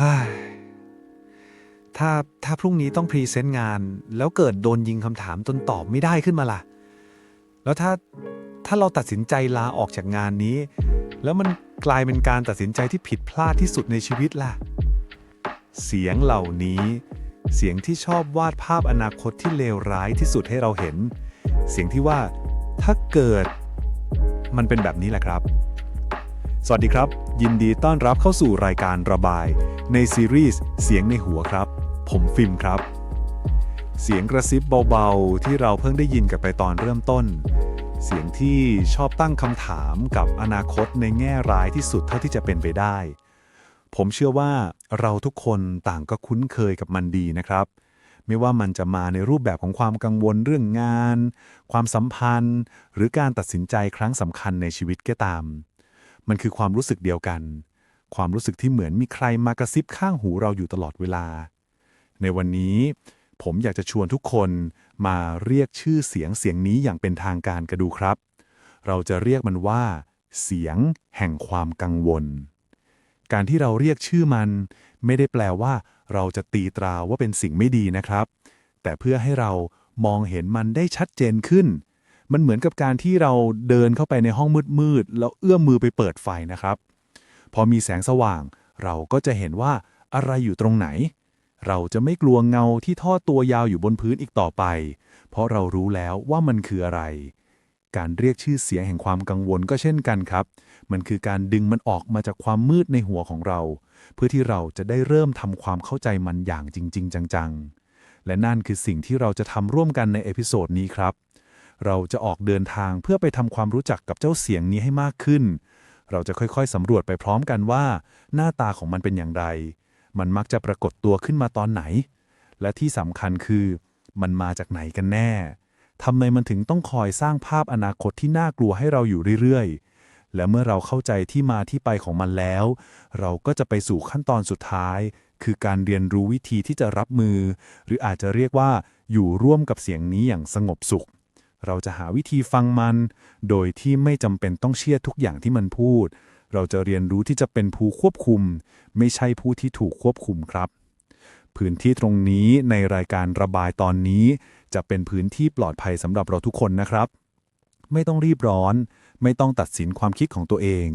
ฮ้ยถ้าถ้าพรุ่งนี้ต้องพรีเซนต์งาน แล้วเกิดโดนยิงคำถามจนตอบไม่ได้ขึ้นมาล่ะ แล้วถ้าถ้าเราตัดสินใจลาออกจากงานนี้ แล้วมันกลายเป็นการตัดสินใจที่ผิดพลาดที่สุดในชีวิตล่ะ เสียงเหล่านี้ เสียงที่ชอบวาดภาพอนาคตที่เลวร้ายที่สุดให้เราเห็น เสียงที่ว่าถ้าเกิด มันเป็นแบบนี้แหละครับ สวัสดีครับ ยินดีต้อนรับเข้าสู่รายการระบาย ในซีรีส์เสียงในหัวครับ ผมฟิล์มครับ เสียงกระซิบเบาๆ ที่เราเพิ่งได้ยินกันไปตอนเริ่มต้น เสียงที่ชอบตั้งคำถามกับอนาคตในแง่ร้ายที่สุดเท่าที่จะเป็นไปได้ ผมเชื่อว่าเราทุกคนต่างก็คุ้นเคยกับมันดีนะครับไม่ว่ามันจะมาในรูปแบบของความกังวลเรื่องงาน ความสัมพันธ์ หรือการตัดสินใจครั้งสำคัญในชีวิตก็ตาม มันคือความรู้สึกเดียวกัน ความรู้สึกที่เหมือนมีใครมากระซิบข้างหูเราอยู่ตลอดเวลา ในวันนี้ผมอยากจะชวนทุกคนมาเรียกชื่อเสียงเสียงนี้อย่างเป็นทางการกันดูครับ เราจะเรียกมันว่า เสียงแห่งความกังวล การที่เราเรียกชื่อมัน ไม่ได้แปลว่า เราจะตีตราว่าเป็นสิ่งไม่ดีนะครับ แต่เพื่อให้เรามองเห็นมันได้ชัดเจนขึ้น มันเหมือนกับการที่เราเดินเข้าไปในห้องมืดๆแล้วเอื้อมมือไปเปิดไฟนะครับ พอมีแสงสว่าง เราก็จะเห็นว่าอะไรอยู่ตรงไหน เราจะไม่กลัวเงาที่ทอดตัวยาวอยู่บนพื้นอีกต่อไป เพราะเรารู้แล้วว่ามันคืออะไร การเรียกชื่อเสียงแห่งความกังวลก็เช่นกันครับ มันคือการดึงมันออกมาจากความมืดในหัวของเรา เพื่อที่เราจะได้เริ่มทำความเข้าใจมันอย่างจริง ๆ จังๆและนั่นคือสิ่งที่เราจะทำร่วมกันในเอพิโซดนี้ครับ เราจะออกเดินทางเพื่อไปทำความรู้จักกับเจ้าเสียงนี้ให้มากขึ้น เราจะค่อยๆสำรวจไปพร้อมกันว่า หน้าตาของมันเป็นอย่างไร มันมักจะปรากฏตัวขึ้นมาตอนไหน และที่สำคัญคือ มันมาจากไหนกันแน่ทำไมมันถึงต้องคอยสร้างภาพอนาคตที่น่ากลัวให้เราอยู่เรื่อยๆ และเมื่อเราเข้าใจที่มาที่ไปของมันแล้ว เราก็จะไปสู่ขั้นตอนสุดท้าย คือการเรียนรู้วิธีที่จะรับมือ หรืออาจจะเรียกว่าอยู่ร่วมกับเสียงนี้อย่างสงบสุข เราจะหาวิธีฟังมัน โดยที่ไม่จำเป็นต้องเชื่อทุกอย่างที่มันพูด เราจะเรียนรู้ที่จะเป็นผู้ควบคุม ไม่ใช่ผู้ที่ถูกควบคุมครับ พื้นที่ตรงนี้ในรายการระบายตอนนี้ จะเป็นพื้นที่ปลอดภัยสำหรับเราทุกคนนะครับ ไม่ต้องรีบร้อน ไม่ต้องตัดสินความคิดของตัวเอง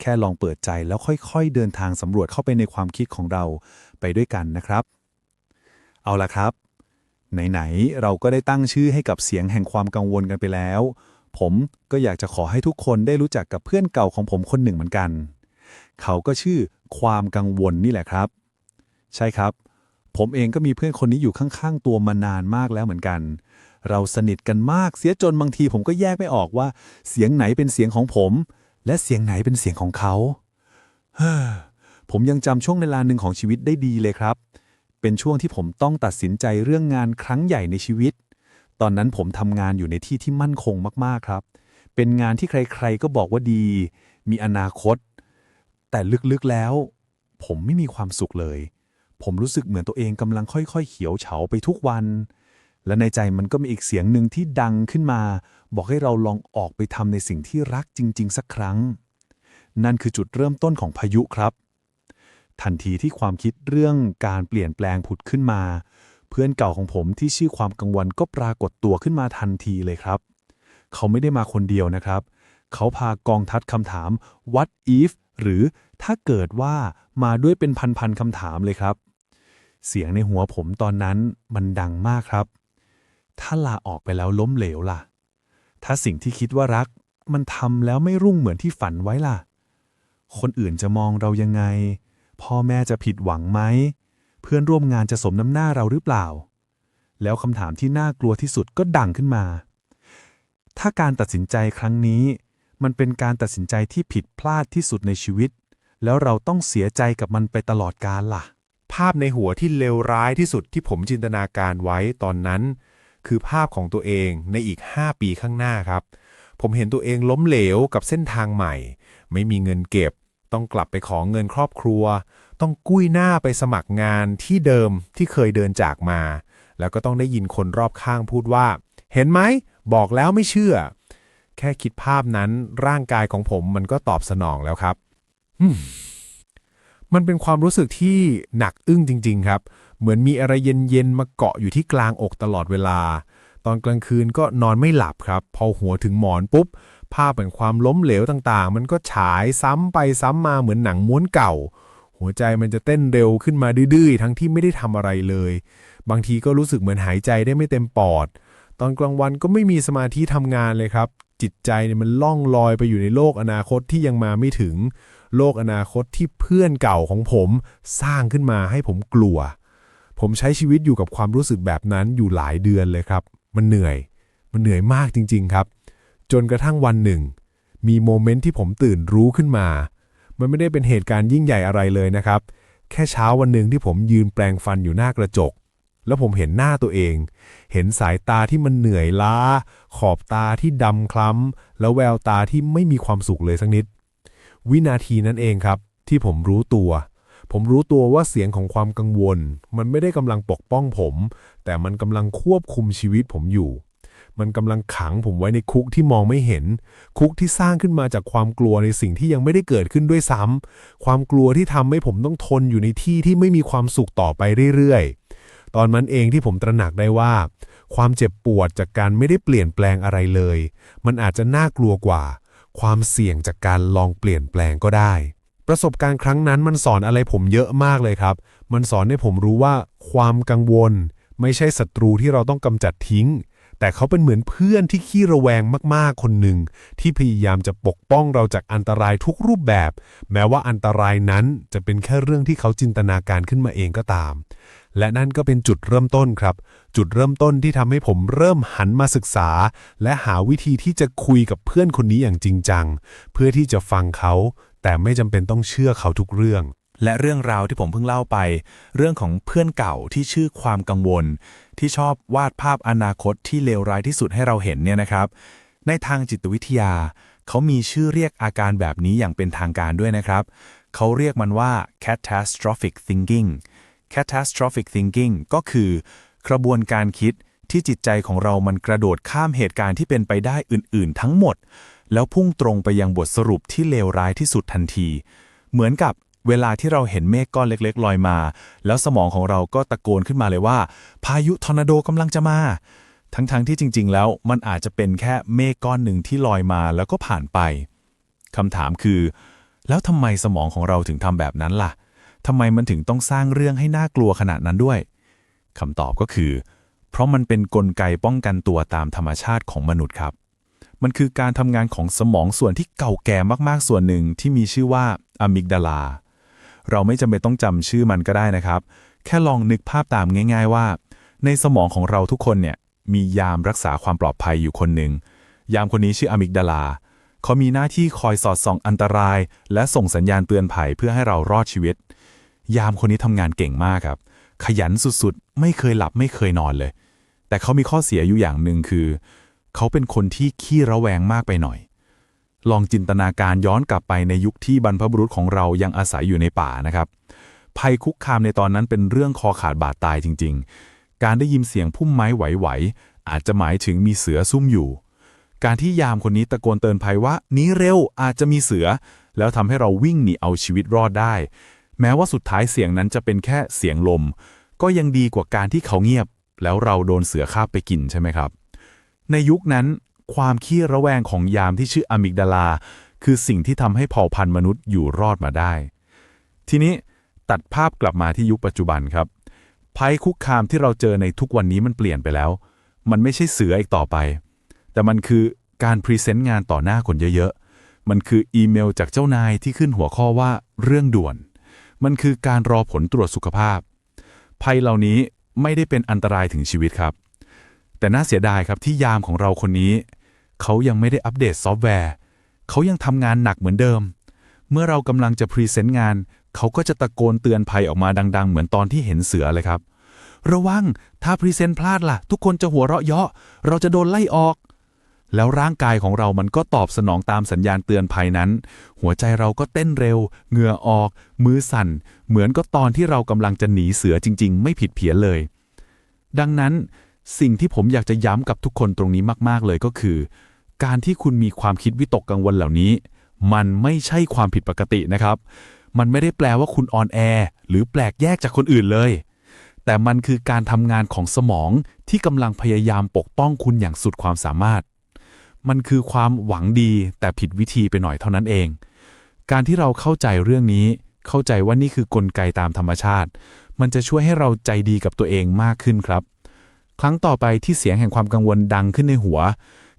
แค่ลองเปิดใจแล้วค่อยๆ เดินทางสำรวจเข้าไปในความคิดของเราไปด้วยกันนะครับ เอาละครับ ไหนๆเราก็ได้ตั้งชื่อให้กับเสียงแห่งความกังวลกันไปแล้ว ผมก็อยากจะขอให้ทุกคนได้รู้จักกับเพื่อนเก่าของผมคนหนึ่งเหมือนกัน เขาก็ชื่อความกังวลนี่แหละครับ ใช่ครับ ผมเองก็มีเพื่อนคนนี้อยู่ข้างๆ ตัวมานานมากแล้วเหมือนกัน เราสนิทกันมากเสียจนบางทีผมก็แยกไม่ออกว่า เสียงไหนเป็นเสียงของผม และเสียงไหนเป็นเสียงของเขา เฮ้อผมยังจำช่วงเวลาหนึ่งของชีวิตได้ดีเลยครับ เป็นช่วงที่ผมต้องตัดสินใจเรื่องงานครั้งใหญ่ในชีวิต ตอนนั้นผมทำงานอยู่ในที่ที่มั่นคงมากๆครับ เป็นงานที่ใครๆก็บอกว่าดี มีอนาคต แต่ลึกๆแล้ว ผมไม่มีความสุขเลย ผมรู้สึกเหมือนตัวเองกำลังค่อยๆ เขียวเฉาไปทุกวัน และในใจมันก็มีอีกเสียงหนึ่งที่ดังขึ้นมา บอกให้เราลองออกไปทำในสิ่งที่รักจริง ๆ สักครั้ง นั่นคือจุดเริ่มต้นของพายุครับ ทันทีที่ความคิดเรื่องการเปลี่ยนแปลงผุดขึ้นมา เพื่อนเก่าของผมที่ชื่อความกังวลก็ปรากฏตัวขึ้นมาทันทีเลยครับ เขาไม่ได้มาคนเดียวนะครับ เขาพากองทัดคำถาม what if หรือถ้าเกิดว่ามาด้วยเป็นพันๆคำถามเลยครับ เสียงในหัวผมตอนนั้นมันดังมากครับ ถ้าลาออกไปแล้วล้มเหลวล่ะ ถ้าสิ่งที่คิดว่ารัก มันทำแล้วไม่รุ่งเหมือนที่ฝันไว้ล่ะ คนอื่นจะมองเรายังไง พ่อแม่จะผิดหวังไหม เพื่อนร่วมงานจะสมน้ำหน้าเราหรือเปล่า แล้วคำถามที่น่ากลัวที่สุดก็ดังขึ้นมา ถ้าการตัดสินใจครั้งนี้ มันเป็นการตัดสินใจที่ผิดพลาดที่สุดในชีวิต แล้วเราต้องเสียใจกับมันไปตลอดกาลล่ะ ภาพในหัวที่เลวร้ายที่สุดที่ผมจินตนาการไว้ตอนนั้น คือภาพของตัวเองในอีก 5 ปีข้างหน้าครับ ผมเห็นตัวเองล้มเหลวกับเส้นทางใหม่ ไม่มีเงินเก็บ ต้องกลับไปขอเงินครอบครัว ต้องกุ้ยหน้าไปสมัครงานที่เดิมที่เคยเดินจากมา แล้วก็ต้องได้ยินคนรอบข้างพูดว่า เห็นไหม บอกแล้วไม่เชื่อ แค่คิดภาพนั้นร่างกายของผมมันก็ตอบสนองแล้วครับมันเป็นความรู้สึกที่หนักอึ้งจริง ๆ ครับ เหมือนมีอะไรเย็นๆมาเกาะอยู่ที่กลางอกตลอดเวลา ตอนกลางคืนก็นอนไม่หลับครับ พอหัวถึงหมอนปุ๊บ ภาพแห่งความล้มเหลวต่างๆ มันก็ฉายซ้ำไปซ้ำมาเหมือนหนังม้วนเก่า หัวใจมันจะเต้นเร็วขึ้นมาดื้อๆ ทั้งที่ไม่ได้ทำอะไรเลย บางทีก็รู้สึกเหมือนหายใจได้ไม่เต็มปอด ตอนกลางวันก็ไม่มีสมาธิทำงานเลยครับ จิตใจเนี่ยมันล่องลอยไปอยู่ในโลกอนาคตที่ยังมาไม่ถึง โลกอนาคตที่เพื่อนเก่าของผมสร้างขึ้นมาให้ผมกลัว ผมใช้ชีวิตอยู่กับความรู้สึกแบบนั้นอยู่หลายเดือนเลยครับ มันเหนื่อย มันเหนื่อยมากจริง ๆ ครับ จนกระทั่งวันหนึ่ง มีโมเมนต์ที่ผมตื่นรู้ขึ้นมา มันไม่ได้เป็นเหตุการณ์ยิ่งใหญ่อะไรเลยนะครับ แค่เช้าวันหนึ่งที่ผมยืนแปลงฟันอยู่หน้ากระจก แล้วผมเห็นหน้าตัวเอง เห็นสายตาที่มันเหนื่อยล้า ขอบตาที่ดำคล้ำ แล้วแววตาที่ไม่มีความสุขเลยสักนิด วินาทีนั้นเองครับ ที่ผมรู้ตัว ผมรู้ตัวว่าเสียงของความกังวล มันไม่ได้กำลังปกป้องผม แต่มันกำลังควบคุมชีวิตผมอยู่ มันกำลังขังผมไว้ในคุกที่มองไม่เห็น คุกที่สร้างขึ้นมาจากความกลัวในสิ่งที่ยังไม่ได้เกิดขึ้นด้วยซ้ำความกลัวที่ทำให้ผมต้องทนอยู่ในที่ที่ไม่มีความสุขต่อไปเรื่อยๆ ตอนนั้นเองที่ผมตระหนักได้ว่า ความเจ็บปวดจากการไม่ได้เปลี่ยนแปลงอะไรเลย มันอาจจะน่ากลัวกว่า ความเสี่ยงจากการลองเปลี่ยนแปลงก็ได้ประสบการณ์ครั้งนั้นมันสอนอะไรผมเยอะมากเลยครับ มันสอนให้ผมรู้ว่าความกังวล ไม่ใช่ศัตรูที่เราต้องกำจัดทิ้ง แต่เขาเป็นเหมือนเพื่อนที่ขี้ระแวงมากๆคนหนึ่ง ที่พยายามจะปกป้องเราจากอันตรายทุกรูปแบบ แม้ว่าอันตรายนั้นจะเป็นแค่เรื่องที่เขาจินตนาการขึ้นมาเองก็ตาม และนั่นก็เป็นจุดเริ่มต้นครับ จุดเริ่มต้นที่ทำให้ผมเริ่มหันมาศึกษา และหาวิธีที่จะคุยกับเพื่อนคนนี้อย่างจริงจัง เพื่อที่จะฟังเขา แต่ไม่จำเป็นต้องเชื่อเขาทุกเรื่อง และเรื่องราวที่ผมเพิ่งเล่าไป เรื่องของเพื่อนเก่าที่ชื่อความกังวล ที่ชอบวาดภาพอนาคตที่เลวร้ายที่สุดให้เราเห็นเนี่ยนะครับ ในทางจิตวิทยา เขามีชื่อเรียกอาการแบบนี้อย่างเป็นทางการด้วยนะครับ เขาเรียกมันว่า catastrophic thinking catastrophic thinking ก็คือกระบวนการคิดที่จิตใจของเรามันกระโดดข้ามเหตุการณ์ที่เป็นไปได้อื่น ๆ ทั้งหมด แล้วพุ่งตรงไปยังบทสรุปที่เลวร้ายที่สุดทันที เหมือนกับ เวลาที่เราเห็นเมฆก้อนเล็กๆ ลอยมา แล้วสมองของเราก็ตะโกนขึ้นมาเลยว่า พายุทอร์นาโดกำลังจะมา ทั้งๆที่จริง ๆ แล้วมันอาจจะเป็นแค่เมฆก้อนหนึ่งที่ลอยมาแล้วก็ผ่านไปคำถามคือ แล้วทำไมสมองของเราถึงทำแบบนั้นล่ะทำไมมันถึงต้องสร้างเรื่องให้น่ากลัวขนาดนั้นด้วยคำตอบก็คือ เพราะมันเป็นนกลไกป้องกันตัวตามธรรมชาติของมนุษย์ครับมันคือการทำงานของสมองส่วนที่เก่าแก่มากๆส่วนหนึ่งที่มีชื่อว่าอะมิกดาลา เราไม่จำเป็นต้องจำชื่อมันก็ได้นะครับ แค่ลองนึกภาพตามง่าย ๆว่า ในสมองของเราทุกคนเนี่ยมียามรักษาความปลอดภัยอยู่คนหนึ่ง ยามคนนี้ชื่ออะมิกดาลา เขามีหน้าที่คอยสอดส่องอันตราย และส่งสัญญาณเตือนภัยเพื่อให้เรารอดชีวิต ยามคนนี้ทำงานเก่งมากครับ ขยันสุดๆ ไม่เคยหลับไม่เคยนอนเลย แต่เขามีข้อเสียอยู่อย่างหนึ่งคือ เขาเป็นคนที่ขี้ระแวงมากไปหน่อย ลองจินตนาการย้อนกลับไปในยุคที่บรรพบุรุษของเรายังอาศัยอยู่ในป่านะครับภัยคุกคามในตอนนั้นเป็นเรื่องคอขาดบาดตายจริง ๆ การได้ยินเสียงพุ่มไม้ไหวๆอาจจะหมายถึงมีเสือซุ่มอยู่ การที่ยามคนนี้ตะโกนเตือนภัยว่าหนี้เร็วอาจจะมีเสือ แล้วทำให้เราวิ่งหนีเอาชีวิตรอดได้ แม้ว่าสุดท้ายเสียงนั้นจะเป็นแค่เสียงลม ก็ยังดีกว่าการที่เขาเงียบ แล้วเราโดนเสือคาบไปกินใช่ไหมครับ ในยุคนั้น ความขี้ระแวงของยามที่ชื่ออะมิกดาลา คือสิ่งที่ทำให้เผ่าพันธุ์มนุษย์อยู่รอดมาได้ ทีนี้ตัดภาพกลับมาที่ยุคปัจจุบันครับ ภัยคุกคามที่เราเจอในทุกวันนี้มันเปลี่ยนไปแล้ว มันไม่ใช่เสืออีกต่อไป แต่มันคือการพรีเซนต์งานต่อหน้าคนเยอะๆ มันคืออีเมลจากเจ้านายที่ขึ้นหัวข้อว่าเรื่องด่วน มันคือการรอผลตรวจสุขภาพ ภัยเหล่านี้ไม่ได้เป็นอันตรายถึงชีวิตครับ แต่น่าเสียดายครับที่ยามของเราคนนี้ เขายังไม่ได้อัปเดตซอฟต์แวร์ เขายังทำงานหนักเหมือนเดิม เมื่อเรากำลังจะพรีเซนต์งาน เขาก็จะตะโกนเตือนภัยออกมาดัง ๆ เหมือนตอนที่เห็นเสือเลยครับ ระวัง ถ้าพรีเซนต์พลาดล่ะ ทุกคนจะหัวเราะเยาะ เราจะโดนไล่ออก แล้วร่างกายของเรามันก็ตอบสนองตามสัญญาณเตือนภัยนั้น หัวใจเราก็เต้นเร็ว เหงื่อออก มือสั่น เหมือนก็ตอนที่เรากำลังจะหนีเสือจริง ๆ ไม่ผิดเพี้ยนเลย ดังนั้น สิ่งที่ผมอยากจะย้ำกับทุกคนตรงนี้มาก ๆ เลยก็คือ การที่คุณมีความคิดวิตกกังวลเหล่านี้ มันไม่ใช่ความผิดปกตินะครับ มันไม่ได้แปลว่าคุณอ่อนแอหรือแปลกแยกจากคนอื่นเลย แต่มันคือการทำงานของสมองที่กำลังพยายามปกป้องคุณอย่างสุดความสามารถ มันคือความหวังดีแต่ผิดวิธีไปหน่อยเท่านั้นเอง การที่เราเข้าใจเรื่องนี้ เข้าใจว่านี่คือกลไกตามธรรมชาติ มันจะช่วยให้เราใจดีกับตัวเองมากขึ้นครับ ครั้งต่อไปที่เสียงแห่งความกังวลดังขึ้นในหัว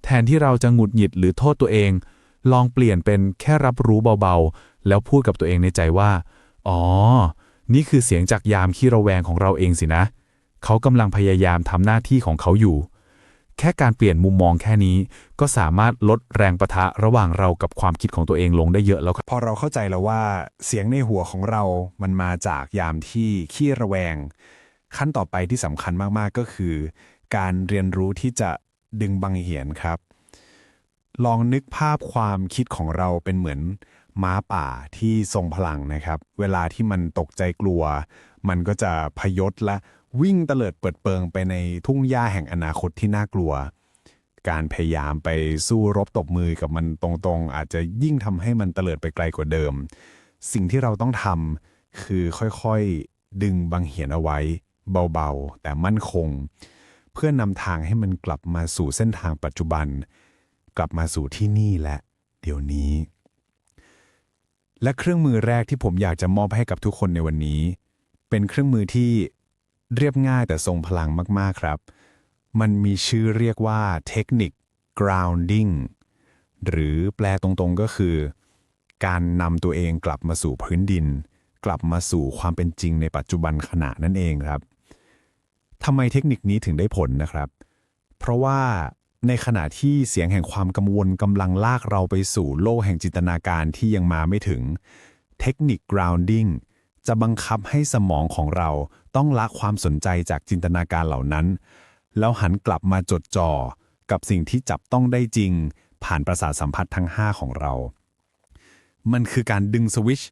แทนที่เราจะหงุดหงิดหรือโทษตัวเอง ลองเปลี่ยนเป็นแค่รับรู้เบาๆ แล้วพูดกับตัวเองในใจว่า อ๋อ นี่คือเสียงจากยามขี้ระแวงของเราเองสินะ เขากำลังพยายามทำหน้าที่ของเขาอยู่ แค่การเปลี่ยนมุมมองแค่นี้ ก็สามารถลดแรงประทะระหว่างเรากับความคิดของตัวเองลงได้เยอะแล้วครับ พอเราเข้าใจแล้วว่า เสียงในหัวของเรา มันมาจากยามที่ขี้ระแวง ขั้นต่อไปที่สำคัญมากๆก็คือ การเรียนรู้ที่จะดึงบังเหียนครับ ลองนึกภาพความคิดของเราเป็นเหมือนม้าป่าที่ทรงพลังนะครับ เวลาที่มันตกใจกลัว มันก็จะพยศและวิ่งเตลิดเปิดเปิงไปในทุ่งหญ้าแห่งอนาคตที่น่ากลัว การพยายามไปสู้รบตบมือกับมันตรงๆ อาจจะยิ่งทำให้มันเตลิดไปไกลกว่าเดิม สิ่งที่เราต้องทำคือค่อยๆ ดึงบังเหียนเอาไว้ เบาๆ แต่มั่นคง เพื่อนำทางให้มันกลับมาสู่เส้นทางปัจจุบัน กลับมาสู่ที่นี่และเดี๋ยวนี้ และเครื่องมือแรกที่ผมอยากจะมอบให้กับทุกคนในวันนี้ เป็นเครื่องมือที่เรียบง่ายแต่ทรงพลังมากๆครับ มันมีชื่อเรียกว่าเทคนิค grounding หรือแปลตรงๆก็คือ การนำตัวเองกลับมาสู่พื้นดิน กลับมาสู่ความเป็นจริงในปัจจุบันขณะนั่นเองครับ ทำไมเทคนิคนี้ถึงได้ผลนะครับ เพราะว่าในขณะที่เสียงแห่งความกังวลกำลังลากเราไปสู่โลกแห่งจินตนาการที่ยังมาไม่ถึง เทคนิค grounding จะบังคับให้สมองของเราต้องละความสนใจจากจินตนาการเหล่านั้น แล้วหันกลับมาจดจ่อกับสิ่งที่จับต้องได้จริง ผ่านประสาทสัมผัสทั้ง 5 ของเรา มันคือการดึงสวิตช์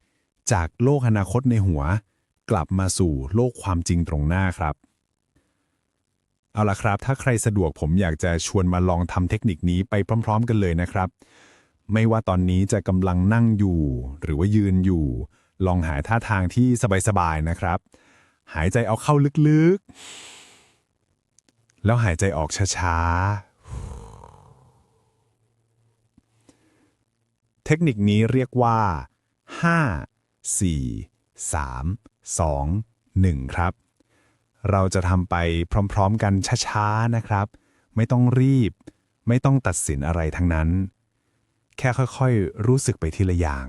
จากโลกอนาคตในหัว กลับมาสู่โลกความจริงตรงหน้าครับ เอาละครับ ถ้าใครสะดวกผมอยากจะชวนมาลองทำเทคนิคนี้ไปพร้อม ๆ กันเลยนะครับ ไม่ว่าตอนนี้จะกำลังนั่งอยู่ หรือว่ายืนอยู่ ลองหาท่าทางที่สบายๆนะครับ หายใจเอาเข้าลึกๆ แล้วหายใจออกช้าๆ เทคนิคนี้เรียกว่า 5 4 3 2 1 ครับ เราจะทำไปพร้อมๆกันช้าๆนะครับ ไม่ต้องรีบ ไม่ต้องตัดสินอะไรทั้งนั้น แค่ค่อยๆ รู้สึกไปทีละอย่าง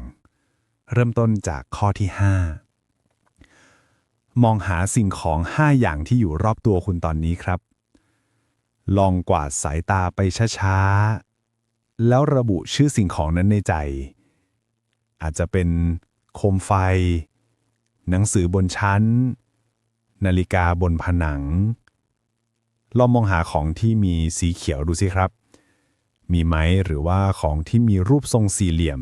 เริ่มต้นจากข้อที่ 5 มองหาสิ่งของ 5 อย่างที่อยู่รอบตัวคุณตอนนี้ครับ ลองกวาดสายตาไปช้าๆ แล้วระบุชื่อสิ่งของนั้นในใจ อาจจะเป็นโคมไฟ หนังสือบนชั้น นาฬิกาบนผนัง ลองมองหาของที่มีสีเขียวดูสิครับ มีไหมหรือว่าของที่มีรูปทรงสี่เหลี่ยม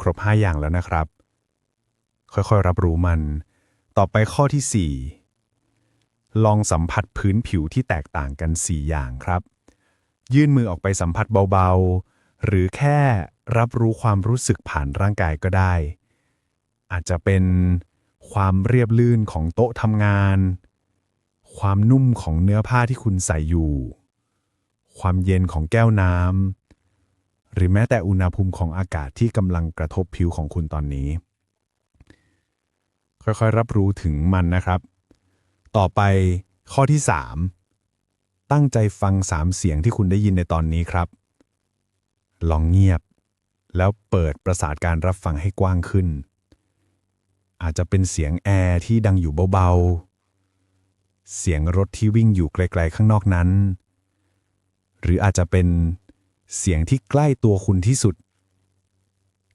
ครบ 5 อย่างแล้วนะครับ ค่อยๆรับรู้มัน ต่อไปข้อที่ 4 ลองสัมผัสพื้นผิวที่แตกต่างกัน 4 อย่างครับ ยื่นมือออกไปสัมผัสเบาๆ หรือแค่รับรู้ความรู้สึกผ่านร่างกายก็ได้ อาจจะเป็นความเรียบลื่นของโต๊ะทำงาน ความนุ่มของเนื้อผ้าที่คุณใส่อยู่ ความเย็นของแก้วน้ำหรือแม้แต่อุณหภูมิของอากาศที่กำลังกระทบผิวของคุณตอนนี้ ค่อยๆ รับรู้ถึงมันนะครับ ต่อไปข้อที่ 3 ตั้งใจฟัง3เสียงที่คุณได้ยินในตอนนี้ครับ ลองเงียบ แล้วเปิดประสาทการรับฟังให้กว้างขึ้น อาจจะเป็นเสียงแอร์ที่ดังอยู่เบาๆ เสียงรถที่วิ่งอยู่ไกลๆข้างนอกนั้น หรืออาจจะเป็นเสียงที่ใกล้ตัวคุณที่สุด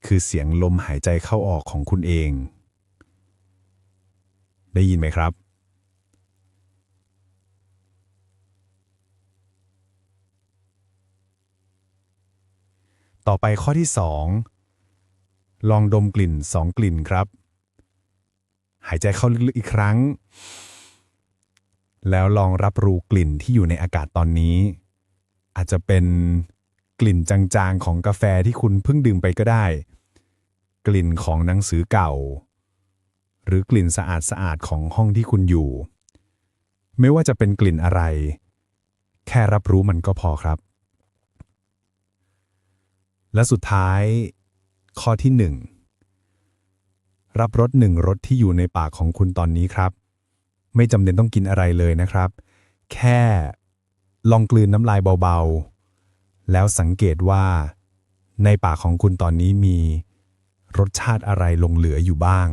คือเสียงลมหายใจเข้าออกของคุณเอง ได้ยินไหมครับต่อไปข้อที่ 2 ลองดมกลิ่น 2 กลิ่นครับ หายใจเข้าลึกๆอีกครั้ง แล้วลองรับรู้กลิ่นที่อยู่ในอากาศตอนนี้ อาจจะเป็นกลิ่นจางๆของกาแฟที่คุณเพิ่งดื่มไปก็ได้ กลิ่นของหนังสือเก่า หรือกลิ่นสะอาดสะอาดๆของห้องที่คุณอยู่ ไม่ว่าจะเป็นกลิ่นอะไร แค่รับรู้มันก็พอครับ และสุดท้าย ข้อที่หนึ่ง รับรสหนึ่งรสที่อยู่ในปากของคุณตอนนี้ครับ ไม่จำเป็นต้องกินอะไรเลยนะครับ แค่ลองกลืนน้ำลายเบาๆ แล้วสังเกตว่า ในปากของคุณตอนนี้มีรสชาติอะไรหลงเหลืออยู่บ้าง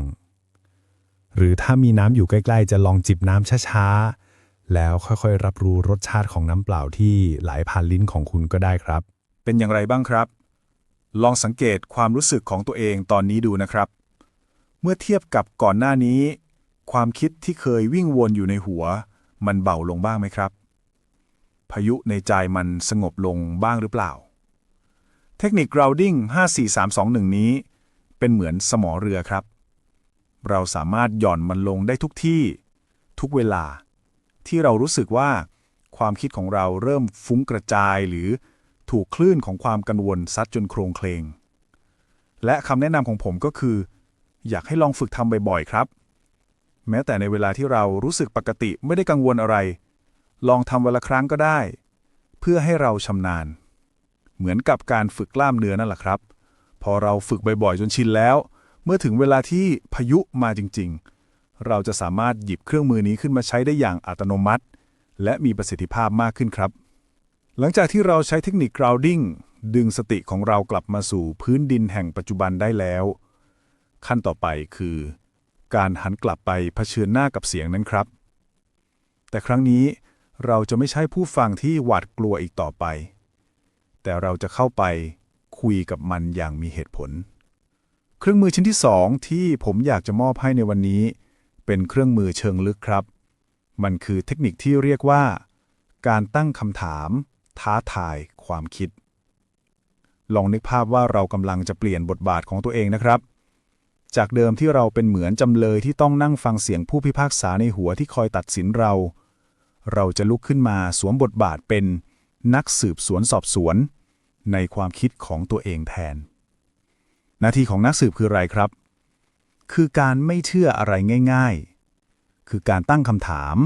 หรือถ้ามีน้ำอยู่ใกล้ ๆ จะลองจิบน้ำช้าๆ แล้วค่อยๆ รับรู้รสชาติของน้ำเปล่าที่ไหลผ่านลิ้นของคุณก็ได้ครับ เป็นอย่างไรบ้างครับ ลองสังเกตความรู้สึกของตัวเองตอนนี้ดูนะครับ มื่อเทียบกับก่อนหน้านี้ ความคิดที่เคยวิ่งวนอยู่ในหัว มันเบาลงบ้างไหมครับ พายุในใจมันสงบลงบ้างหรือเปล่า เทคนิค grounding 54321 นี้ เป็นเหมือนสมอเรือครับ เราสามารถหย่อนมันลงได้ทุกที่ ทุกเวลา ที่เรารู้สึกว่า ความคิดของเราเริ่มฟุ้งกระจายหรือถูกคลื่นของความกังวลซัดจนโครงเคลงและคำแนะนำของผมก็คือ อยากให้ลองฝึกทำบ่อยๆครับ แม้แต่ในเวลาที่เรารู้สึกปกติไม่ได้กังวลอะไร ลองทำวันละครั้งก็ได้ เพื่อให้เราชำนาญ เหมือนกับการฝึกกล้ามเนื้อนั่นแหละครับ พอเราฝึกบ่อยๆจนชินแล้ว เมื่อถึงเวลาที่พายุมาจริง ๆ เราจะสามารถหยิบเครื่องมือนี้ขึ้นมาใช้ได้อย่างอัตโนมัติ และมีประสิทธิภาพมากขึ้นครับ หลังจากที่เราใช้เทคนิค grounding ดึงสติของเรากลับมาสู่พื้นดินแห่งปัจจุบันได้แล้ว ขั้นต่อไปคือ การหันกลับไปเผชิญหน้ากับเสียงนั้นครับ แต่ครั้งนี้เราจะไม่ใช่ผู้ฟังที่หวาดกลัวอีกต่อไป แต่เราจะเข้าไปคุยกับมันอย่างมีเหตุผล เครื่องมือชิ้นที่สองที่ผมอยากจะมอบให้ในวันนี้ เป็นเครื่องมือเชิงลึกครับ มันคือเทคนิคที่เรียกว่า การตั้งคำถาม ท้าทายความคิด ลองนึกภาพว่าเรากำลังจะเปลี่ยนบทบาทของตัวเองนะครับ จากเดิมที่เราเป็นเหมือนจำเลยที่ต้องนั่งฟังเสียงผู้พิพากษาในหัวที่คอยตัดสินเรา เราจะลุกขึ้นมาสวมบทบาทเป็นนักสืบสวนสอบสวน ในความคิดของตัวเองแทน หน้าที่ของนักสืบคืออะไรครับ คือการไม่เชื่ออะไรง่าย ๆ คือการตั้งคำถาม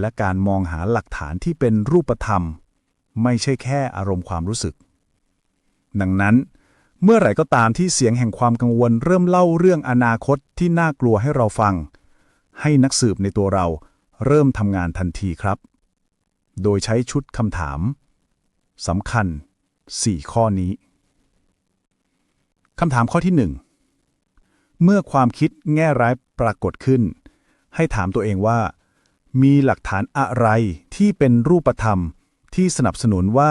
และการมองหาหลักฐานที่เป็นรูปธรรม ไม่ใช่แค่อารมณ์ความรู้สึก ดังนั้น เมื่อไหร่ก็ตามที่เสียงแห่งความกังวลเริ่มเล่าเรื่องอนาคตที่น่ากลัวให้เราฟัง ให้นักสืบในตัวเราเริ่มทำงานทันทีครับ โดยใช้ชุดคำถามสำคัญ 4 ข้อนี้คำถามข้อที่ 1 เมื่อความคิดแง่ร้ายปรากฏขึ้น ให้ถามตัวเองว่า มีหลักฐานอะไรที่เป็นรูปธรรมที่สนับสนุนว่า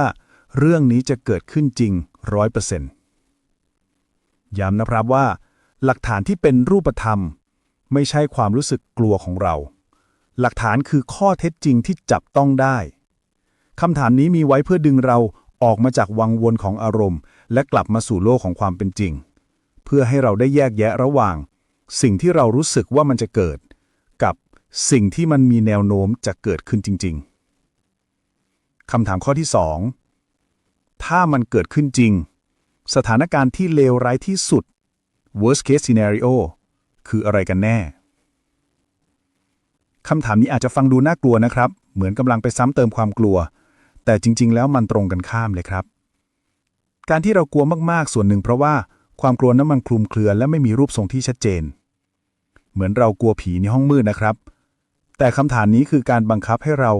เรื่องนี้จะเกิดขึ้นจริงร้อยเปอร์เซ็นต์ ย้ำนะครับว่า หลักฐานที่เป็นรูปธรรม ไม่ใช่ความรู้สึกกลัวของเรา หลักฐานคือข้อเท็จจริงที่จับต้องได้คำถามนี้มีไว้เพื่อดึงเราออกมาจากวังวนของอารมณ์ และกลับมาสู่โลกของความเป็นจริง เพื่อให้เราได้แยกแยะระหว่าง สิ่งที่เรารู้สึกว่ามันจะเกิด กับสิ่งที่มันมีแนวโน้มจะเกิดขึ้นจริง ๆคำถามข้อที่ 2 ถ้ามันเกิดขึ้นจริง สถานการณ์ที่เลวร้ายที่สุด worst case scenario คืออะไรกันแน่ คำถามนี้อาจจะฟังดูน่ากลัวนะครับ เหมือนกำลังไปซ้ำเติมความกลัว แต่จริง ๆ แล้วมันตรงกันข้ามเลยครับ การที่เรากลัวมากๆ ส่วนหนึ่งเพราะว่าความกลัวนั้นมันคลุมเครือและไม่มีรูปทรงที่ชัดเจน เหมือนเรากลัวผีในห้องมืดนะครับ แต่คำถามนี้คือการบังคับให้เรา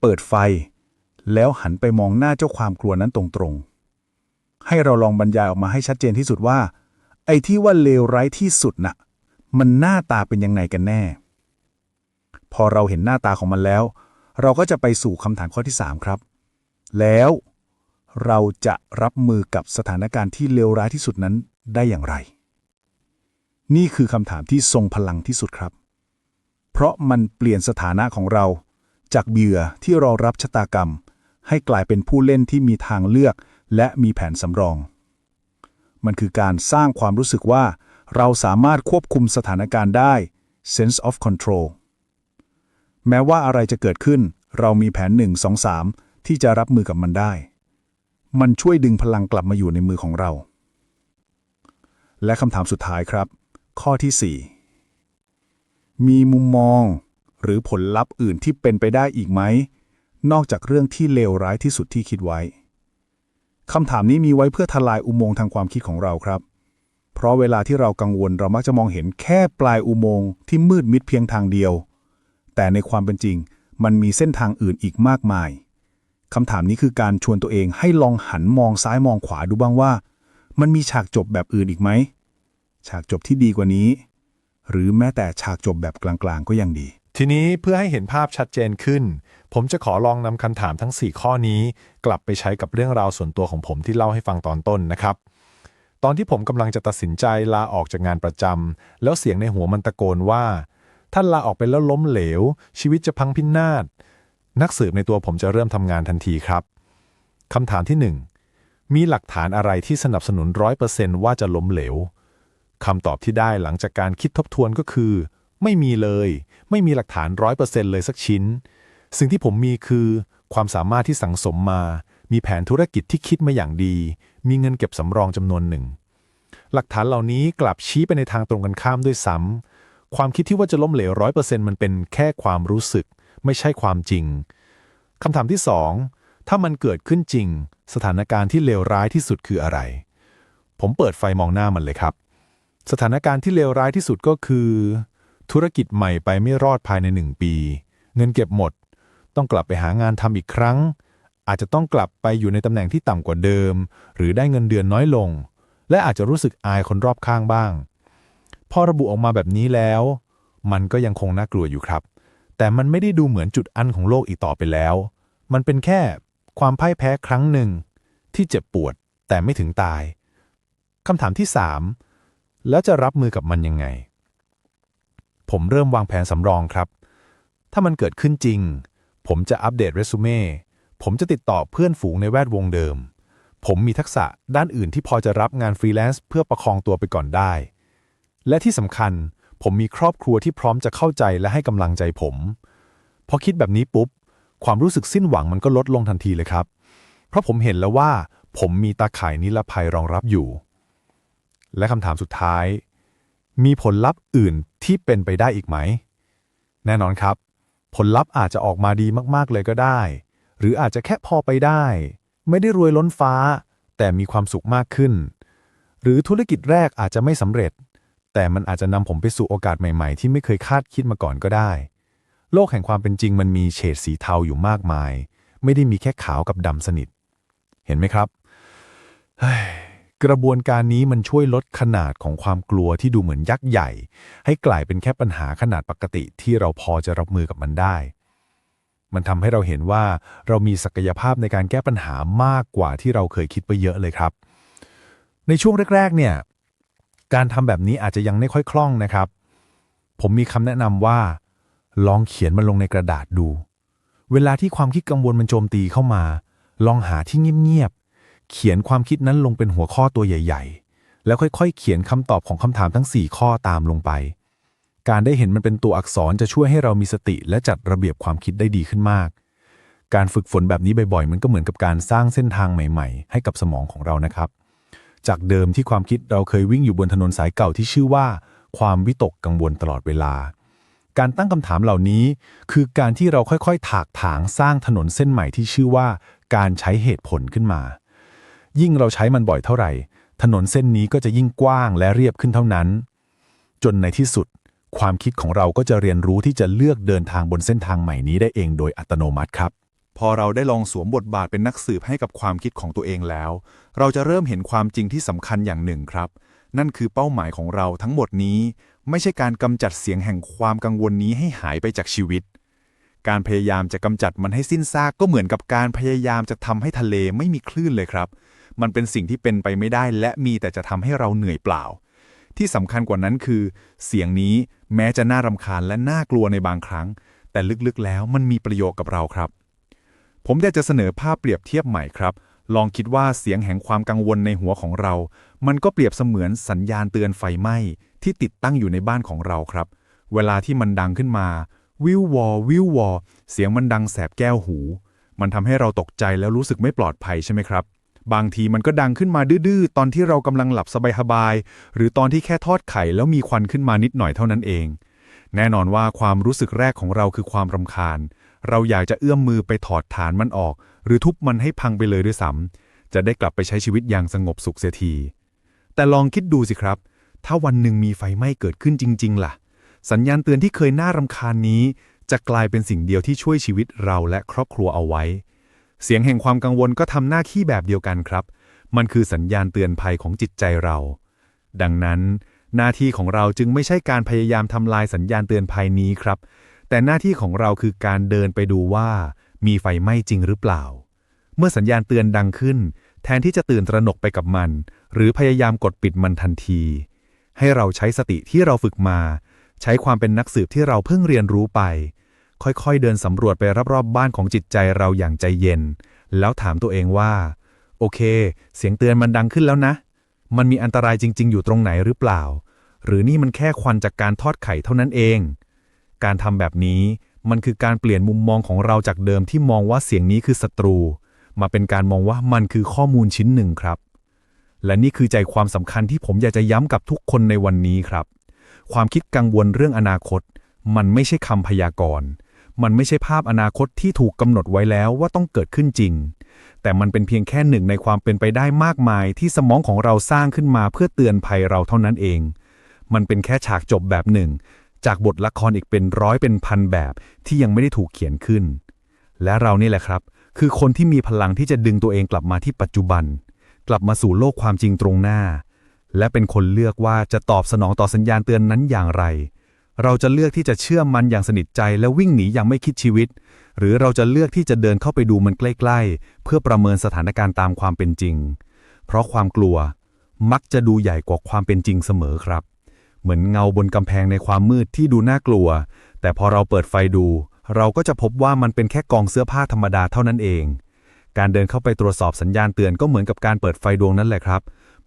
เปิดไฟ แล้วหันไปมองหน้าเจ้าความกลัวนั้นตรงๆ ให้เราลองบรรยายออกมาให้ชัดเจนที่สุดว่า ไอ้ที่ว่าเลวร้ายที่สุดน่ะ มันหน้าตาเป็นยังไงกันแน่ พอเราเห็นหน้าตาของมันแล้ว เราก็จะไปสู่คำถามข้อที่ 3 ครับ แล้วเราจะรับมือกับสถานการณ์ที่เลวร้ายที่สุดนั้นได้อย่างไร นี่คือคำถามที่ทรงพลังที่สุดครับ เพราะมันเปลี่ยนสถานะของเรา จากเบื่อที่รอรับชะตากรรม ให้กลายเป็นผู้เล่นที่มีทางเลือก และมีแผนสำรอง มันคือการสร้างความรู้สึกว่า เราสามารถควบคุมสถานการณ์ได้ sense of control แม้ว่าอะไรจะเกิดขึ้น เรามีแผน 1 2 3 ที่จะรับมือกับมันได้ มันช่วยดึงพลังกลับมาอยู่ในมือของเรา และคำถามสุดท้ายครับ ข้อที่ 4 มีมุมมอง หรือผลลัพธ์อื่นที่เป็นไปได้อีกไหม นอกจากเรื่องที่เลวร้ายที่สุดที่คิดไว้ คำถามนี้มีไว้เพื่อทลายอุโมงค์ทางความคิดของเราครับ เพราะเวลาที่เรากังวลเรามักจะมองเห็นแค่ปลายอุโมงค์ที่มืดมิดเพียงทางเดียว แต่ในความเป็นจริง มันมีเส้นทางอื่นอีกมากมายคำถามนี้คือการชวนตัวเองให้ลองหันมองซ้ายมองขวาดูบ้างว่า มันมีฉากจบแบบอื่นอีกไหม ฉากจบที่ดีกว่านี้ หรือแม้แต่ฉากจบแบบกลางๆ ก็ยังดี ทีนี้เพื่อให้เห็นภาพชัดเจนขึ้น ผมจะขอลองนำคำถามทั้ง 4 ข้อนี้ กลับไปใช้กับเรื่องราวส่วนตัวของผมที่เล่าให้ฟังตอนต้นนะครับ ตอนที่ผมกำลังจะตัดสินใจลาออกจากงานประจำแล้วเสียงในหัวมันตะโกนว่า ท่านลาออกไปแล้วล้มเหลว ชีวิตจะพังพินาศนักสืบในตัวผมจะเริ่มทำงานทันทีครับคำถามที่ 1 มีหลักฐานอะไรที่สนับสนุนร้อยเปอร์เซนต์ว่าจะล้มเหลวคำตอบที่ได้หลังจากการคิดทบทวนก็คือ ไม่มีเลย ไม่มีหลักฐานร้อยเปอร์เซนต์เลยสักชิ้น สิ่งที่ผมมีคือความสามารถที่สังสมมา มีแผนธุรกิจที่คิดมาอย่างดี มีเงินเก็บสำรองจำนวนหนึ่ง หลักฐานเหล่านี้กลับชี้ไปในทางตรงกันข้ามด้วยซ้ำ ความคิดที่ว่าจะล้มเหลวร้อยเปอร์เซ็นต์มันเป็นแค่ความรู้สึก ไม่ใช่ความจริง คำถามที่สอง ถ้ามันเกิดขึ้นจริง สถานการณ์ที่เลวร้ายที่สุดคืออะไร ผมเปิดไฟมองหน้ามันเลยครับ สถานการณ์ที่เลวร้ายที่สุดก็คือ ธุรกิจใหม่ไปไม่รอดภายในหนึ่งปี เงินเก็บหมด ต้องกลับไปหางานทำอีกครั้ง อาจจะต้องกลับไปอยู่ในตำแหน่งที่ต่ำกว่าเดิม หรือได้เงินเดือนน้อยลง และอาจจะรู้สึกอายคนรอบข้างบ้าง พอระบุออกมาแบบนี้แล้ว มันก็ยังคงน่ากลัวอยู่ครับ แต่มันไม่ได้ดูเหมือนจุดอันของโลกอีกต่อไปแล้ว มันเป็นแค่ความพ่ายแพ้ครั้งหนึ่ง ที่เจ็บปวดแต่ไม่ถึงตายคำถามที่ 3 แล้วจะรับมือกับมันยังไง ผมเริ่มวางแผนสำรองครับ ถ้ามันเกิดขึ้นจริง ผมจะอัปเดตเรซูเม่ ผมจะติดต่อเพื่อนฝูงในแวดวงเดิม ผมมีทักษะด้านอื่นที่พอจะรับงานฟรีแลนซ์เพื่อประคองตัวไปก่อนได้ และที่สำคัญ ผมมีครอบครัวที่พร้อมจะเข้าใจและให้กำลังใจผม พอคิดแบบนี้ปุ๊บ ความรู้สึกสิ้นหวังมันก็ลดลงทันทีเลยครับ เพราะผมเห็นแล้วว่า ผมมีตาข่ายนิรภัยรองรับอยู่ และคำถามสุดท้าย มีผลลัพธ์อื่นที่เป็นไปได้อีกไหม แน่นอนครับ ผลลัพธ์อาจจะออกมาดีมากๆเลยก็ได้ หรืออาจจะแค่พอไปได้ ไม่ได้รวยล้นฟ้า แต่มีความสุขมากขึ้น หรือธุรกิจแรกอาจจะไม่สำเร็จ แต่มันอาจจะนำผมไปสู่โอกาสใหม่ๆ ที่ไม่เคยคาดคิดมาก่อนก็ได้ โลกแห่งความเป็นจริงมันมีเฉดสีเทาอยู่มากมาย ไม่ได้มีแค่ขาวกับดำสนิท เห็นไหมครับเฮ้ย กระบวนการนี้มันช่วยลดขนาดของความกลัวที่ดูเหมือนยักษ์ใหญ่ ให้กลายเป็นแค่ปัญหาขนาดปกติที่เราพอจะรับมือกับมันได้ มันทำให้เราเห็นว่าเรามีศักยภาพในการแก้ปัญหามากกว่าที่เราเคยคิดไปเยอะเลยครับ ในช่วงแรกๆ เนี่ยการทำแบบนี้อาจจะยังไม่ค่อยคล่องนะครับ ผมมีคำแนะนำว่า ลองเขียนมันลงในกระดาษดู เวลาที่ความคิดกังวลมันโจมตีเข้ามา ลองหาที่เงียบๆ เขียนความคิดนั้นลงเป็นหัวข้อตัวใหญ่ ๆ แล้วค่อยๆ เขียนคำตอบของคำถามทั้ง 4 ข้อตามลงไป การได้เห็นมันเป็นตัวอักษรจะช่วยให้เรามีสติและจัดระเบียบความคิดได้ดีขึ้นมาก การฝึกฝนแบบนี้บ่อยๆ มันก็เหมือนกับการสร้างเส้นทางใหม่ๆ ให้กับสมองของเรานะครับ จากเดิมที่ความคิดเราเคยวิ่งอยู่บนถนนสายเก่าที่ชื่อว่า ความวิตกกังวลตลอดเวลาการตั้งคำถามเหล่านี้ คือการที่เราค่อยๆ ถากถางสร้างถนนเส้นใหม่ที่ชื่อว่า การใช้เหตุผลขึ้นมา ยิ่งเราใช้มันบ่อยเท่าไหร่ ถนนเส้นนี้ก็จะยิ่งกว้างและเรียบขึ้นเท่านั้น จนในที่สุด ความคิดของเราก็จะเรียนรู้ที่จะเลือกเดินทางบนเส้นทางใหม่นี้ได้เองโดยอัตโนมัติครับ พอเราได้ลองสวมบทบาทเป็นนักสืบให้กับความคิดของตัวเองแล้ว เราจะเริ่มเห็นความจริงที่สำคัญอย่างหนึ่งครับ นั่นคือเป้าหมายของเราทั้งหมดนี้ ไม่ใช่การกำจัดเสียงแห่งความกังวลนี้ให้หายไปจากชีวิตการพยายามจะกำจัดมันให้สิ้นซากก็เหมือนกับการพยายามจะทำให้ทะเลไม่มีคลื่นเลยครับ มันเป็นสิ่งที่เป็นไปไม่ได้ และมีแต่จะทำให้เราเหนื่อยเปล่า ที่สำคัญกว่านั้นคือ เสียงนี้แม้จะน่ารำคาญและน่ากลัวในบางครั้ง แต่ลึกๆแล้วมันมีประโยชน์กับเราครับ ผมอยากจะเสนอภาพเปรียบเทียบใหม่ครับ ลองคิดว่าเสียงแห่งความกังวลในหัวของเรา มันก็เปรียบเสมือนสัญญาณเตือนไฟไหม้ที่ติดตั้งอยู่ในบ้านของเราครับ เวลาที่มันดังขึ้นมาวิววอวิววอเสียงมันดังแสบแก้วหู มันทำให้เราตกใจแล้วรู้สึกไม่ปลอดภัยใช่ไหมครับ บางทีมันก็ดังขึ้นมาดื้อๆ ตอนที่เรากำลังหลับสบายๆ หรือตอนที่แค่ทอดไข่แล้วมีควันขึ้นมานิดหน่อยเท่านั้นเอง แน่นอนว่าความรู้สึกแรกของเราคือความรำคาญ เราอยากจะเอื้อมมือไปถอดฐานมันออก หรือทุบมันให้พังไปเลยด้วยซ้ำจะได้กลับไปใช้ชีวิตอย่างสงบสุขเสียที แต่ลองคิดดูสิครับ ถ้าวันหนึ่งมีไฟไหม้เกิดขึ้นจริง ๆ ล่ะ สัญญาณเตือนที่เคยน่ารำคาญนี้ จะกลายเป็นสิ่งเดียวที่ช่วยชีวิตเราและครอบครัวเอาไว้ เสียงแห่งความกังวลก็ทำหน้าที่แบบเดียวกันครับ มันคือสัญญาณเตือนภัยของจิตใจเรา ดังนั้น หน้าที่ของเราจึงไม่ใช่การพยายามทำลายสัญญาณเตือนภัยนี้ครับ แต่หน้าที่ของเราคือการเดินไปดูว่า มีไฟไหม้จริงหรือเปล่า เมื่อสัญญาณเตือนดังขึ้น แทนที่จะตื่นตระหนกไปกับมัน หรือพยายามกดปิดมันทันที ให้เราใช้สติที่เราฝึกมา ใช้ความเป็นนักสืบที่เราเพิ่งเรียนรู้ไป ค่อยๆ เดินสำรวจไปรอบๆบ้านของจิตใจเราอย่างใจเย็น แล้วถามตัวเองว่า โอเค เสียงเตือนมันดังขึ้นแล้วนะ มันมีอันตรายจริง ๆ อยู่ตรงไหนหรือเปล่า หรือนี่มันแค่ควันจากการทอดไข่เท่านั้นเอง การทำแบบนี้มันคือการเปลี่ยนมุมมองของเราจากเดิมที่มองว่าเสียงนี้คือศัตรู มาเป็นการมองว่ามันคือข้อมูลชิ้นหนึ่งครับ และนี่คือใจความสำคัญที่ผมอยากจะย้ำกับทุกคนในวันนี้ครับ ความคิดกังวลเรื่องอนาคต มันไม่ใช่คำพยากรณ์ มันไม่ใช่ภาพอนาคตที่ถูกกำหนดไว้แล้วว่าต้องเกิดขึ้นจริง แต่มันเป็นเพียงแค่หนึ่งในความเป็นไปได้มากมายที่สมองของเราสร้างขึ้นมาเพื่อเตือนภัยเราเท่านั้นเอง มันเป็นแค่ฉากจบแบบหนึ่ง จากบทละครอีกเป็นร้อยเป็นพันแบบที่ยังไม่ได้ถูกเขียนขึ้น และเรานี่แหละครับ คือคนที่มีพลังที่จะดึงตัวเองกลับมาที่ปัจจุบัน กลับมาสู่โลกความจริงตรงหน้า และเป็นคนเลือกว่าจะตอบสนองต่อสัญญาณเตือนนั้นอย่างไร เราจะเลือกที่จะเชื่อมันอย่างสนิทใจและวิ่งหนีอย่างไม่คิดชีวิต หรือเราจะเลือกที่จะเดินเข้าไปดูมันใกล้ๆ เพื่อประเมินสถานการณ์ตามความเป็นจริง เพราะความกลัวมักจะดูใหญ่กว่าความเป็นจริงเสมอครับ เหมือนเงาบนกำแพงในความมืดที่ดูน่ากลัว แต่พอเราเปิดไฟดู เราก็จะพบว่ามันเป็นแค่กองเสื้อผ้าธรรมดาเท่านั้นเอง การเดินเข้าไปตรวจสอบสัญญาณเตือนก็เหมือนกับการเปิดไฟดวงนั้นแหละครับ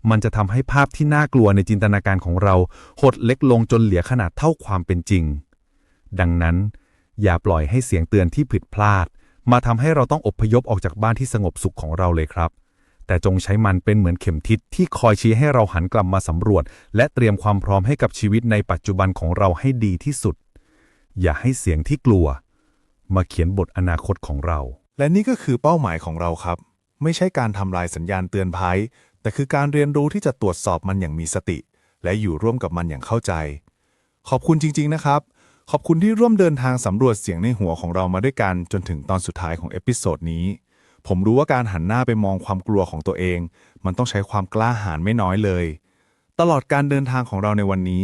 มันจะทำให้ภาพที่น่ากลัวในจินตนาการของเรา หดเล็กลงจนเหลือขนาดเท่าความเป็นจริง ดังนั้น อย่าปล่อยให้เสียงเตือนที่ผิดพลาด มาทำให้เราต้องอพยพออกจากบ้านที่สงบสุขของเราเลยครับ แต่จงใช้มันเป็นเหมือนเข็มทิศที่คอยชี้ให้เราหันกลับมาสำรวจ และเตรียมความพร้อมให้กับชีวิตในปัจจุบันของเราให้ดีที่สุด อย่าให้เสียงที่กลัว มาเขียนบทอนาคตของเรา และนี่ก็คือเป้าหมายของเราครับ ไม่ใช่การทำลายสัญญาณเตือนภัย แต่คือการเรียนรู้ที่จะตรวจสอบมันอย่างมีสติ และอยู่ร่วมกับมันอย่างเข้าใจ ขอบคุณจริง ๆ นะครับ ขอบคุณที่ร่วมเดินทางสำรวจเสียงในหัวของเรามาด้วยกันจนถึงตอนสุดท้ายของเอพิโซดนี้ ผมรู้ว่าการหันหน้าไปมองความกลัวของตัวเอง มันต้องใช้ความกล้าหาญไม่น้อยเลย ตลอดการเดินทางของเราในวันนี้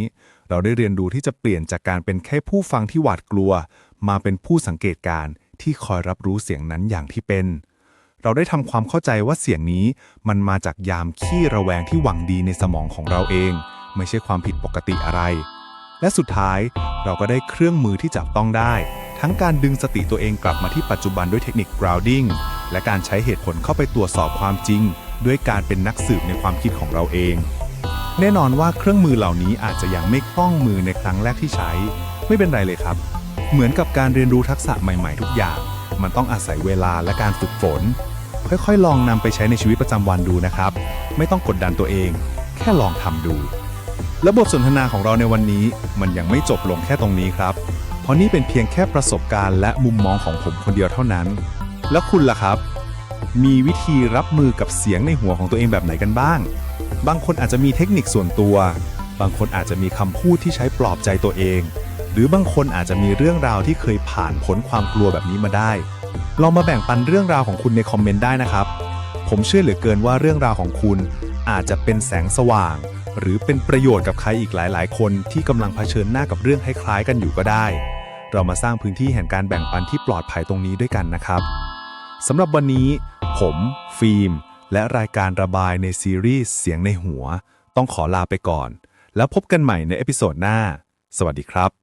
เราได้เรียนรู้ที่จะเปลี่ยนจากการเป็นแค่ผู้ฟังที่หวาดกลัว มาเป็นผู้สังเกตการณ์ที่คอยรับรู้เสียงนั้นอย่างที่เป็น เราได้ทำความเข้าใจว่าเสียงนี้มันมาจากยามขี้ระแวงที่หวังดีในสมองของเราเอง ไม่ใช่ความผิดปกติอะไร และสุดท้ายเราก็ได้เครื่องมือที่จับต้องได้ ทั้งการดึงสติตัวเองกลับมาที่ปัจจุบันด้วยเทคนิค grounding และการใช้เหตุผลเข้าไปตรวจสอบความจริง ด้วยการเป็นนักสืบในความคิดของเราเอง แน่นอนว่าเครื่องมือเหล่านี้อาจจะยังไม่คล่องมือในครั้งแรกที่ใช้ ไม่เป็นไรเลยครับ เหมือนกับการเรียนรู้ทักษะใหม่ ๆ ทุกอย่าง มันต้องอาศัยเวลาและการฝึกฝน ค่อยๆ ลองนำไปใช้ในชีวิตประจำวันดูนะครับ ไม่ต้องกดดันตัวเอง แค่ลองทำดู และบทสนทนาของเราในวันนี้มันยังไม่จบลงแค่ตรงนี้ครับ เพราะนี่เป็นเพียงแค่ประสบการณ์และมุมมองของผมคนเดียวเท่านั้น แล้วคุณล่ะครับ มีวิธีรับมือกับเสียงในหัวของตัวเองแบบไหนกันบ้าง บางคนอาจจะมีเทคนิคส่วนตัว บางคนอาจจะมีคำพูดที่ใช้ปลอบใจตัวเอง หรือบางคนอาจจะมีเรื่องราวที่เคยผ่านพ้นความกลัวแบบนี้มาได้ ลองมาแบ่งปันเรื่องราวของคุณในคอมเมนต์ได้นะครับ ผมเชื่อเหลือเกินว่าเรื่องราวของคุณอาจจะเป็นแสงสว่าง หรือเป็นประโยชน์กับใครอีกหลาย ๆ คนที่กำลังเผชิญหน้ากับเรื่องคล้ายๆกันอยู่ก็ได้ เรามาสร้างพื้นที่แห่งการแบ่งปันที่ปลอดภัยตรงนี้ด้วยกันนะครับสำหรับวันนี้ ผม ฟิล์ม และรายการระบายในซีรีส์เสียงในหัว ต้องขอลาไปก่อน แล้วพบกันใหม่ในเอพิโซดหน้า สวัสดีครับ